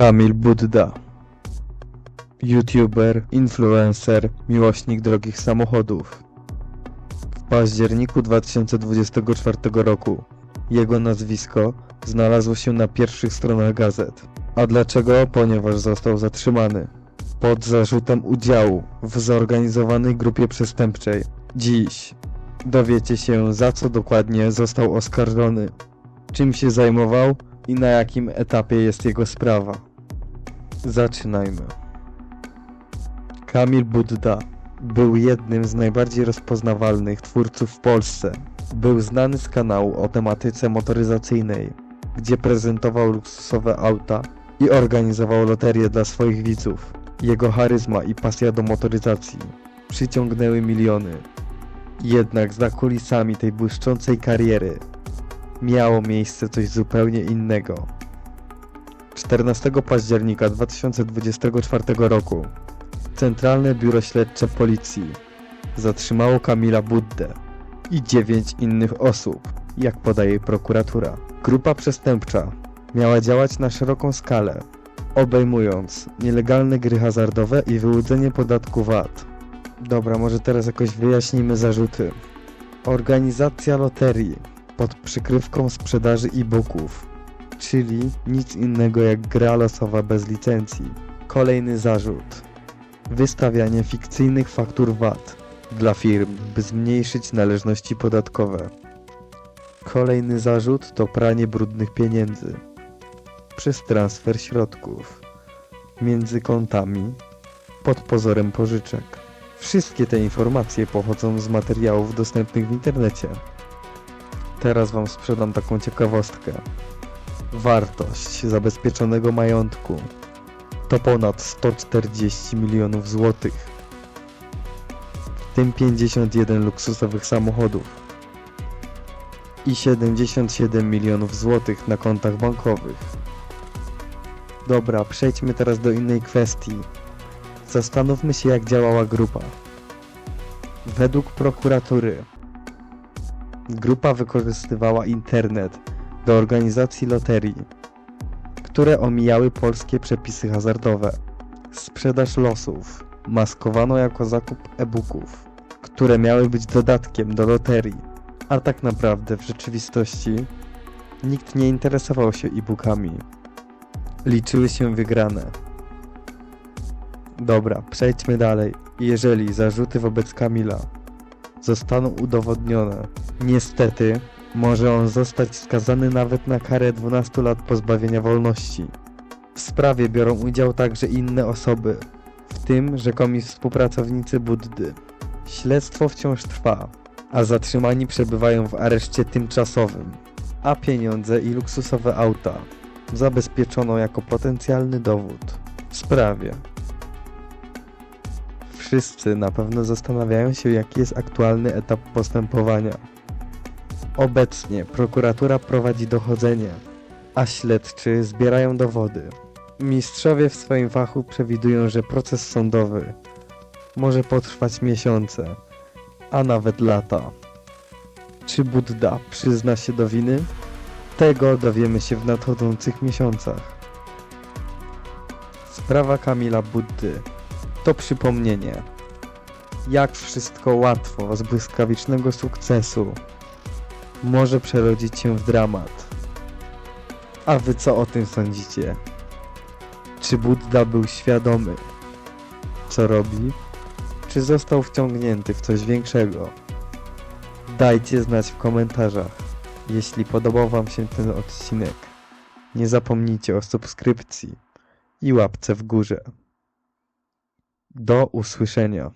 Kamil Budda YouTuber, influencer, miłośnik drogich samochodów. W październiku 2024 roku jego nazwisko znalazło się na pierwszych stronach gazet. A dlaczego? Ponieważ został zatrzymany pod zarzutem udziału w zorganizowanej grupie przestępczej. Dziś dowiecie się za co dokładnie został oskarżony, czym się zajmował i na jakim etapie jest jego sprawa. Zaczynajmy. Kamil Budda był jednym z najbardziej rozpoznawalnych twórców w Polsce. Był znany z kanału o tematyce motoryzacyjnej, gdzie prezentował luksusowe auta i organizował loterie dla swoich widzów. Jego charyzma i pasja do motoryzacji przyciągnęły miliony. Jednak za kulisami tej błyszczącej kariery miało miejsce coś zupełnie innego. 14 października 2024 roku Centralne Biuro Śledcze Policji zatrzymało Kamila Buddę i dziewięć innych osób, jak podaje prokuratura. Grupa przestępcza miała działać na szeroką skalę, obejmując nielegalne gry hazardowe i wyłudzenie podatku VAT. Dobra, może teraz jakoś wyjaśnimy zarzuty. Organizacja loterii pod przykrywką sprzedaży e-booków, czyli nic innego jak gra losowa bez licencji. Kolejny zarzut. Wystawianie fikcyjnych faktur VAT dla firm, by zmniejszyć należności podatkowe. Kolejny zarzut to pranie brudnych pieniędzy przez transfer środków między kontami pod pozorem pożyczek. Wszystkie te informacje pochodzą z materiałów dostępnych w internecie. Teraz Wam sprzedam taką ciekawostkę. Wartość zabezpieczonego majątku to ponad 140 milionów złotych, w tym 51 luksusowych samochodów i 77 milionów złotych na kontach bankowych. Dobra, przejdźmy teraz do innej kwestii. Zastanówmy się jak działała grupa. Według prokuratury grupa wykorzystywała internet do organizacji loterii które omijały polskie przepisy hazardowe. Sprzedaż losów maskowano jako zakup e-booków, które miały być dodatkiem do loterii, a tak naprawdę w rzeczywistości nikt nie interesował się e-bookami. Liczyły się wygrane. Dobra, przejdźmy dalej. Jeżeli zarzuty wobec Kamila zostaną udowodnione, niestety może on zostać skazany nawet na karę 12 lat pozbawienia wolności. W sprawie biorą udział także inne osoby, w tym rzekomi współpracownicy Buddy. Śledztwo wciąż trwa, a zatrzymani przebywają w areszcie tymczasowym, a pieniądze i luksusowe auta zabezpieczono jako potencjalny dowód w sprawie. Wszyscy na pewno zastanawiają się, jaki jest aktualny etap postępowania. Obecnie prokuratura prowadzi dochodzenie, a śledczy zbierają dowody. Mistrzowie w swoim fachu przewidują, że proces sądowy może potrwać miesiące, a nawet lata. Czy Budda przyzna się do winy? Tego dowiemy się w nadchodzących miesiącach. Sprawa Kamila Buddy to przypomnienie, jak wszystko łatwo z błyskawicznego sukcesu może przerodzić się w dramat. A wy co o tym sądzicie? Czy Buddha był świadomy, co robi? Czy został wciągnięty w coś większego? Dajcie znać w komentarzach, jeśli podobał Wam się ten odcinek. Nie zapomnijcie o subskrypcji i łapce w górze. Do usłyszenia.